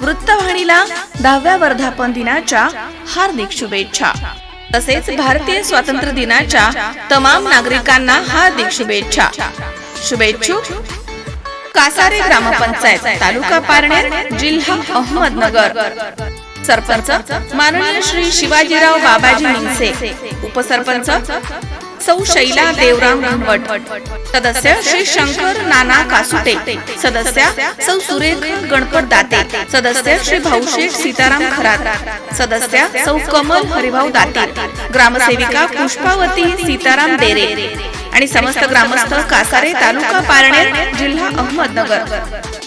वृत्तवाहिनीला दहाव्या वर्धापन दिनाच्या हार्दिक शुभेच्छा. तसेच भारतीय स्वातंत्र्य दिनाच्या तमाम नागरिकांना हार्दिक शुभेच्छा. शुभेच्छुक कासारे ग्रामपंचायत तालुका पारनेर जिल्हा अहमदनगर. सरपंच माननीय श्री शिवाजीराव बाबाजी निमसे. उपसरपंच सौ शैला देवराम घनवट सदस्य श्री शंकर नाना कासुटे सदस्य सौ सुरेख गणपत दाते सदस्य श्री भाऊशेख सीताराम खरात सदस्य सौ कमल हरिभाऊ दाते ग्रामसेविका पुष्पावती सीताराम देरे आणि समस्त ग्रामस्थ कासारे तालुका पारणे जिल्हा अहमदनगर.